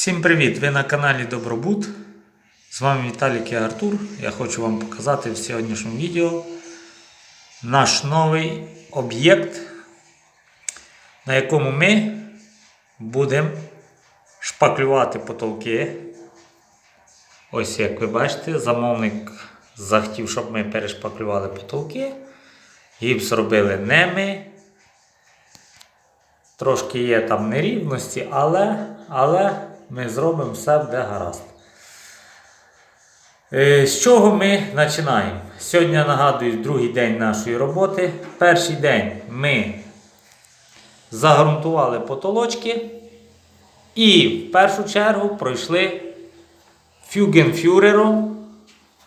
Всім привіт! Ви на каналі Добробут. З вами Віталік і Артур. Я хочу вам показати в сьогоднішньому відео наш новий об'єкт, на якому ми будемо шпаклювати потолки. Ось як ви бачите, замовник захотів, щоб ми перешпаклювали потолки. Гіпс робили не ми. Трошки є там нерівності, але, але ми зробимо все буде гаразд. Е, З чого ми починаємо? Сьогодні нагадую другий день нашої роботи. Перший день ми загрунтували потолочки і в першу чергу пройшли фюгенфюрером.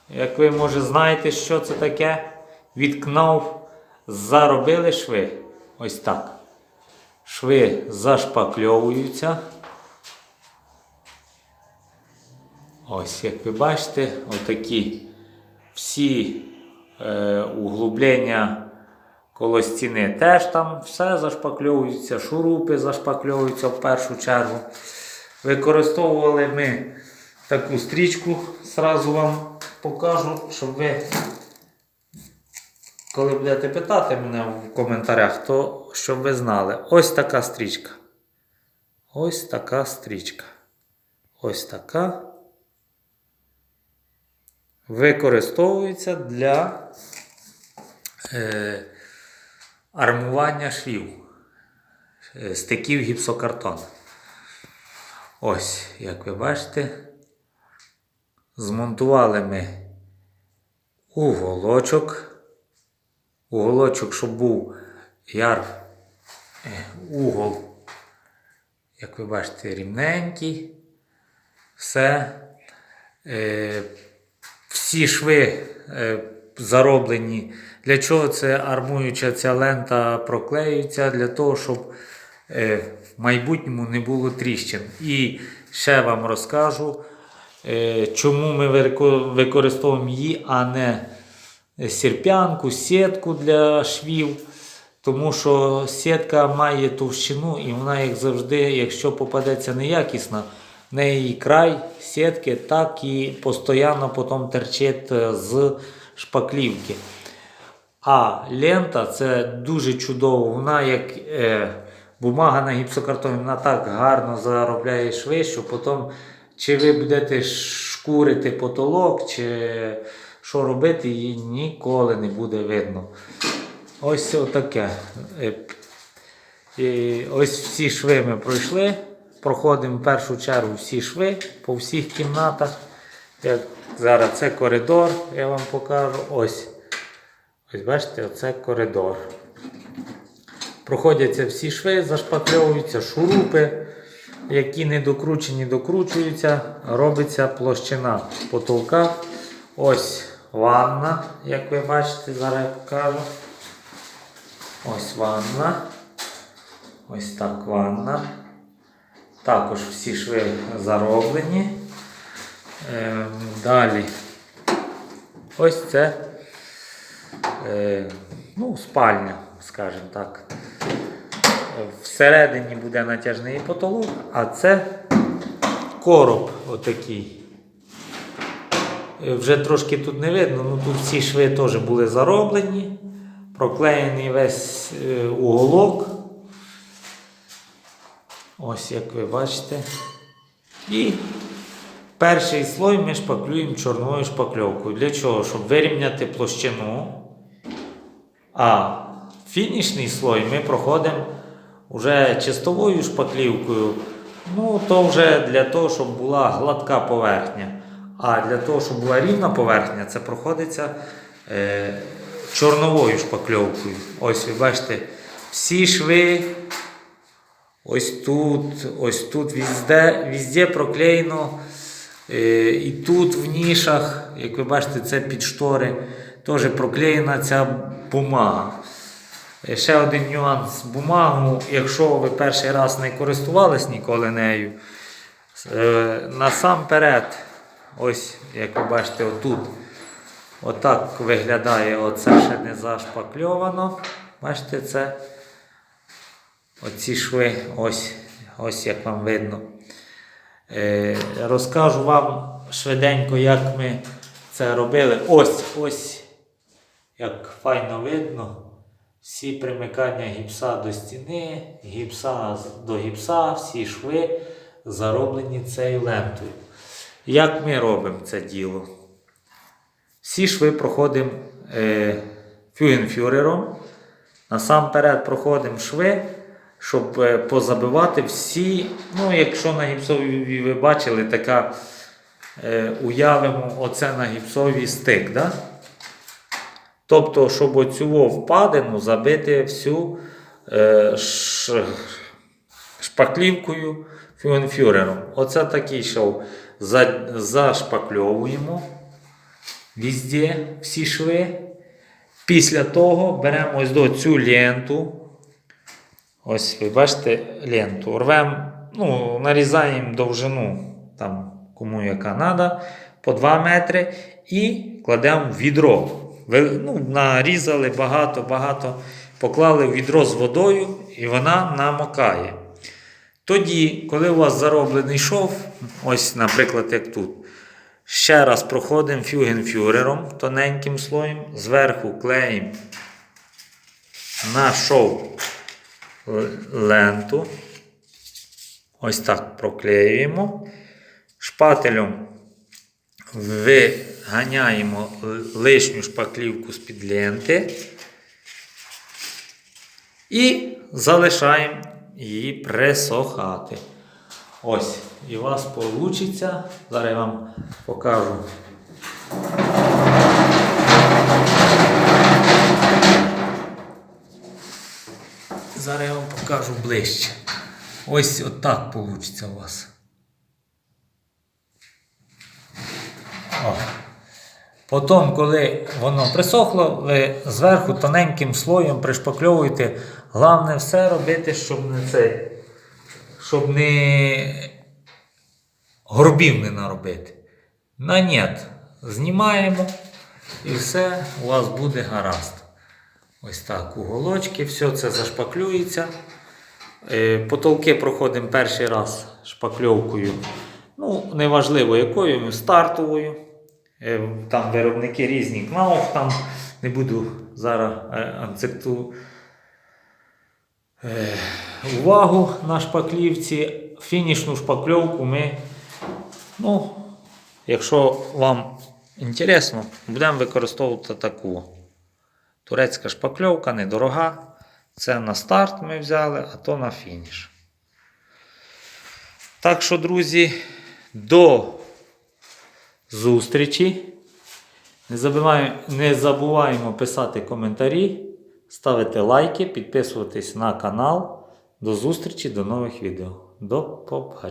Як ви може знаєте, що це таке, від КНАУФ заробили шви. Ось так. Шви зашпакльовуються. Ось, як ви бачите, отакі всі е, углублення коло стіни теж там все зашпакльовується, шурупи зашпакльовуються в першу чергу. Використовували ми таку стрічку, зразу вам покажу, щоб ви, коли будете питати мене в коментарях, то щоб ви знали. Ось така стрічка. Ось така стрічка. Ось така використовується для е, армування швів, е, стиків гіпсокартону. Ось, як ви бачите, змонтували ми уголочок. Уголочок, щоб був яр е, угол, як ви бачите, рівненький. Все. Всі шви е, зароблені. Для чого це армуюча ця лента проклеюється? Для того, щоб е, в майбутньому не було тріщин. І ще вам розкажу, е, чому ми використовуємо її, а не сірпянку, сітку для швів. Тому що сітка має товщину і вона, як завжди, якщо попадеться неякісна, неї край сітки так і постійно потім терчить е, з шпаклівки. А лента це дуже чудово. Вона як е, бумага на гіпсокартоні, вона так гарно заробляє шви, що потім, чи ви будете шкурити потолок, чи що робити, її ніколи не буде видно. Ось отаке. Е, і ось всі шви ми пройшли. Проходимо в першу чергу всі шви по всіх кімнатах. Як зараз це коридор, я вам покажу. Ось. Ось бачите, оце коридор. Проходяться всі шви, зашпакльовуються, шурупи, які не докручені, докручуються, робиться площина потолка. Ось ванна, як ви бачите, зараз я покажу. Ось ванна. Ось так ванна. Також всі шви зароблені. Ем, далі. Ось це е, ну, спальня, скажімо так. Всередині буде натяжний потолок, а це короб отакий. Е, Вже трошки тут не видно, ну тут всі шви теж були зароблені, проклеєний весь е, уголок. Ось як ви бачите. І перший слой ми шпаклюємо чорною шпакльовкою. Для чого? Щоб вирівняти площину. А фінішний слой ми проходимо вже чистовою шпаклівкою. Ну, то вже для того, щоб була гладка поверхня. А для того, щоб була рівна поверхня, це проходиться е, чорновою шпакльовкою. Ось ви бачите, всі шви. Ось тут, ось тут везде, везде проклеєно. Е, і тут в нішах, як ви бачите, це під штори, теж проклеєна ця бумага. Е, Ще один нюанс бумагу, якщо ви перший раз не користувались ніколи нею, е, насамперед, ось як ви бачите, отут, отак виглядає, оце ще не зашпакльовано. Бачите, це Оці шви, ось, ось як вам видно. Е, розкажу вам швиденько, як ми це робили. Ось, ось, як файно видно. Всі примикання гіпса до стіни, гіпса до гіпса, всі шви зароблені цією лентою. Як ми робимо це діло? Всі шви проходимо е, фюгенфюрером. Насамперед проходимо шви, щоб е, позабивати всі. Ну, якщо на гіпсовій ви бачили, така е, уявимо оце на гіпсовій стик. Да? Тобто, щоб оцю впадину забити всю е, ш, шпаклівкою фюгенфюрером. Оце такий шов. За, зашпакльовуємо везде всі шви. Після того беремо ось до цю ленту. Ось ви бачите ленту. Рвемо, ну, нарізаємо довжину, там, кому яка треба, по 2 метри і кладемо в відро. Ви, ну, нарізали багато-багато, поклали в відро з водою і вона намокає. Тоді, коли у вас зароблений шов, ось, наприклад, як тут, ще раз проходимо фюгенфюрером тоненьким слоєм, зверху клеїмо на шов ленту. Ось так проклеюємо. Шпателем виганяємо лишню шпаклівку з-під ленти і залишаємо її присохати. Ось, і у вас вийде. Зараз я вам покажу. Зараз я вам покажу ближче. Ось отак вийде у вас. О. Потім, коли воно присохло, ви зверху тоненьким слоєм пришпакльовуєте. Головне все робити, щоб не цей, щоб не горбів не наробити. На нет. Знімаємо і все у вас буде гаразд. Ось так, уголочки, все це зашпаклюється. Е, Потолки проходимо перший раз шпакльовкою. Ну, неважливо якою, стартовою. Е, Там виробники різні кнауф, там не буду зараз е, акценту увагу на шпаклівці. Фінішну шпакльовку ми, ну, якщо вам інтересно, будемо використовувати таку. Турецька шпакльовка недорога. Це на старт ми взяли, а то на фініш. Так що, друзі, до зустрічі. Не забуваємо, не забуваємо писати коментарі, ставити лайки, підписуватись на канал. До зустрічі, до нових відео. До побачення.